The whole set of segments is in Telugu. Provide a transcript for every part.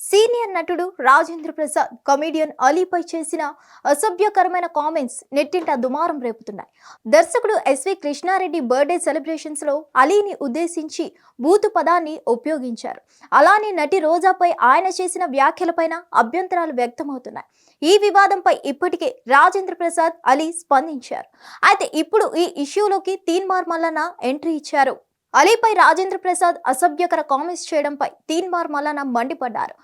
సీనియర్ నటుడు రాజేంద్ర ప్రసాద్ కమెడియన్ అలీపై చేసిన అసభ్యకరమైన కామెంట్స్ నెట్టింట దుమారం రేపుతున్నాయి. దర్శకుడు ఎస్వి కృష్ణారెడ్డి బర్త్డే సెలబ్రేషన్స్లో అలీని ఉద్దేశించి బూతు పదాన్ని ఉపయోగించారు. అలానే నటి రోజాపై ఆయన చేసిన వ్యాఖ్యలపైన అభ్యంతరాలు వ్యక్తమవుతున్నాయి. ఈ వివాదంపై ఇప్పటికే రాజేంద్ర ప్రసాద్ అలీ స్పందించారు. అయితే ఇప్పుడు ఈ ఇష్యూలోకి తీన్మార్ మల్లన్న ఎంట్రీ ఇచ్చారు. అలీపై రాజేంద్ర ప్రసాద్ అసభ్యకర కామెంట్స్ చేయడంపై తీన్మార్ మల్లన్న మండిపడ్డారు.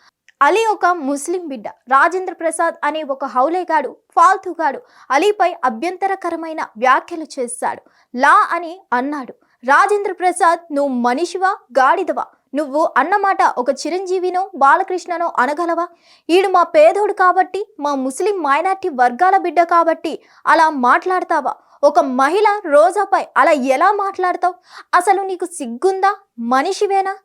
అలీ ఒక ముస్లిం బిడ్డ రాజేంద్ర ప్రసాద్ అనే ఒక హౌలేగాడు ఫాల్తుగాడు అలీపై అభ్యంతరకరమైన వ్యాఖ్యలు చేశాడు. లా అని అన్నాడు. రాజేంద్ర ప్రసాద్ నువ్వు మనిషివా? గాడిదవా? నువ్వు అన్నమాట ఒక చిరంజీవినో బాలకృష్ణనో అనగలవా? ఈడు మా పేదోడు కాబట్టి మా ముస్లిం మైనార్టీ వర్గాల బిడ్డ కాబట్టి అలా మాట్లాడతావా? ఒక మహిళ రోజాపై అలా ఎలా మాట్లాడతావు? అసలు నీకు సిగ్గుందా? మనిషివేనా?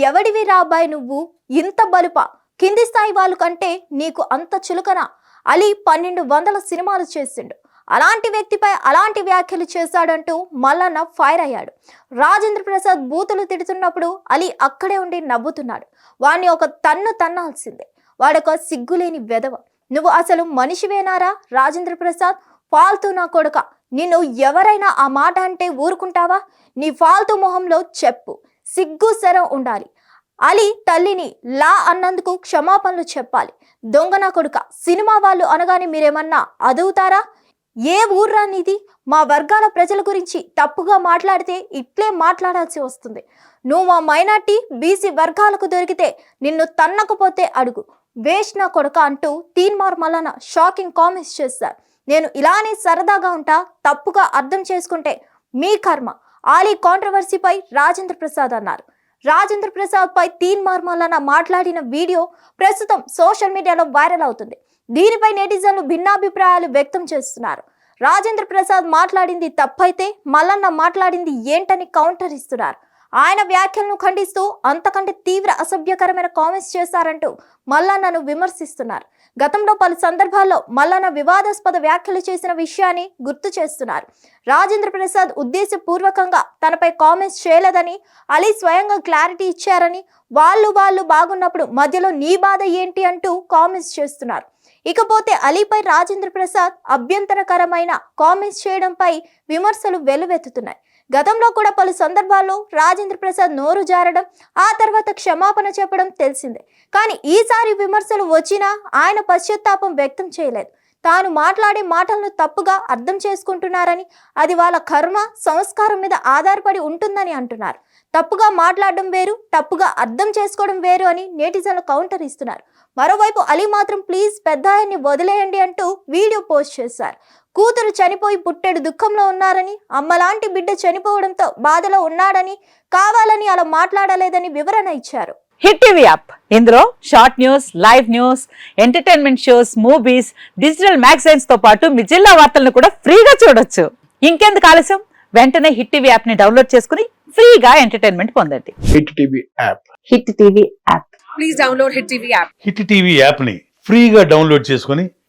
ఎవడివి రాబాయ్ నువ్వు? ఇంత బలుప? కింది స్థాయి వాళ్ళు కంటే నీకు అంత చులకన? అలీ పన్నెండు వందల సినిమాలు చేసిండు. అలాంటి వ్యక్తిపై అలాంటి వ్యాఖ్యలు చేశాడంటూ మల్లన్న ఫైర్ అయ్యాడు. రాజేంద్ర ప్రసాద్ బూతులు తిడుతున్నప్పుడు అలీ అక్కడే ఉండి నవ్వుతున్నాడు. వాణ్ణి ఒక తన్ను తన్నాల్సిందే. వాడొక సిగ్గులేని వెధవ. నువ్వు అసలు మనిషివేనారా రాజేంద్ర ప్రసాద్? ఫాల్తూ నా కొడుక. నిన్ను ఎవరైనా ఆ మాట అంటే ఊరుకుంటావా? నీ ఫాల్తూ మొహంలో చెప్పు. సిగ్గు సరం ఉండాలి. అలీ తల్లిని లా అన్నందుకు క్షమాపణలు చెప్పాలి. దొంగన కొడుక. సినిమా వాళ్ళు అనగానే మీరేమన్నా అదుగుతారా? ఏ ఊర్రా నీది? మా వర్గాల ప్రజల గురించి తప్పుగా మాట్లాడితే ఇట్లే మాట్లాడాల్సి వస్తుంది. నువ్వు మా మైనార్టీ బీసీ వర్గాలకు దొరికితే నిన్ను తన్నకపోతే అడుగు. వేష్ నా కొడుక అంటూ తీన్మార్ మలన షాకింగ్ కామెంట్స్ చేశారు. నేను ఇలానే సరదాగా ఉంటా తప్పుగా అర్థం చేసుకుంటే మీ కర్మ. ఆలీ కాంట్రవర్సీపై రాజేంద్ర ప్రసాద్ అన్నారు. రాజేంద్ర ప్రసాద్ పై తీన్ మార్మలన మాట్లాడిన వీడియో ప్రస్తుతం సోషల్ మీడియాలో వైరల్ అవుతుంది. దీనిపై నెటిజన్లు భిన్నాభిప్రాయాలు వ్యక్తం చేస్తున్నారు. రాజేంద్ర ప్రసాద్ మాట్లాడింది తప్పైతే మల్లన్న మాట్లాడింది ఏంటని కౌంటర్ ఇస్తున్నారు. ఆయన వ్యాఖ్యలను ఖండిస్తూ అంతకంటే తీవ్ర అసభ్యకరమైన కామెంట్స్ చేశారంటూ మల్లన్నను విమర్శిస్తున్నారు. గతంలో పలు సందర్భాల్లో మల్లన్న వివాదాస్పద వ్యాఖ్యలు చేసిన విషయాన్ని గుర్తు చేస్తున్నారు. రాజేంద్ర ప్రసాద్ ఉద్దేశపూర్వకంగా తనపై కామెంట్స్ చేయలేదని అలీ స్వయంగా క్లారిటీ ఇచ్చారని వాళ్ళు వాళ్ళు బాగున్నప్పుడు మధ్యలో నీ బాధ ఏంటి అంటూ కామెంట్స్ చేస్తున్నారు. ఇకపోతే అలీపై రాజేంద్ర ప్రసాద్ అభ్యంతరకరమైన కామెంట్స్ చేయడంపై విమర్శలు వెలువెత్తుతున్నాయి. గతంలో కూడా పలు సందర్భాల్లో రాజేంద్ర ప్రసాద్ నోరు జారడం ఆ తర్వాత క్షమాపణ చెప్పడం తెలిసిందే. కానీ ఈసారి విమర్శలు వచ్చినా ఆయన పశ్చాత్తాపం వ్యక్తం చేయలేదు. తాను మాట్లాడే మాటలను తప్పుగా అర్థం చేసుకుంటున్నారని అది వాళ్ళ కర్మ సంస్కారం మీద ఆధారపడి ఉంటుందని అంటున్నారు. తప్పుగా మాట్లాడడం వేరు తప్పుగా అర్థం చేసుకోవడం వేరు అని నేటిజన్లు కౌంటర్ ఇస్తున్నారు. మరోవైపు అలీ మాత్రం ప్లీజ్ పెద్ద ఆయన్ని వదిలేయండి అంటూ వీడియో పోస్ట్ చేశారు. కూతురు చనిపోయి పుట్టెడు దుఃఖంలో ఉన్నారని అమ్మలాంటి బిడ్డ చనిపోవడంతో బాధలో ఉన్నాడని కావాలని అలా మాట్లాడలేదని వివరణ ఇచ్చారు. Hit TV app. ఇందులో short news live news entertainment shows movies digital మ్యాగజైన్స్తో పాటు మీ జిల్లా వార్తలను కూడా ఫ్రీగా చూడొచ్చు. ఇంకెందుకు ఆలస్యం? వెంటనే హిట్ టీవీ యాప్ని డౌన్లోడ్ చేసుకుని ఫ్రీగా ఎంటర్టైన్మెంట్ పొందండి. Hit TV app. Hit TV app. Please download Hit TV app. Hit TV యాప్ని ఫ్రీగా డౌన్లోడ్ చేసుకొని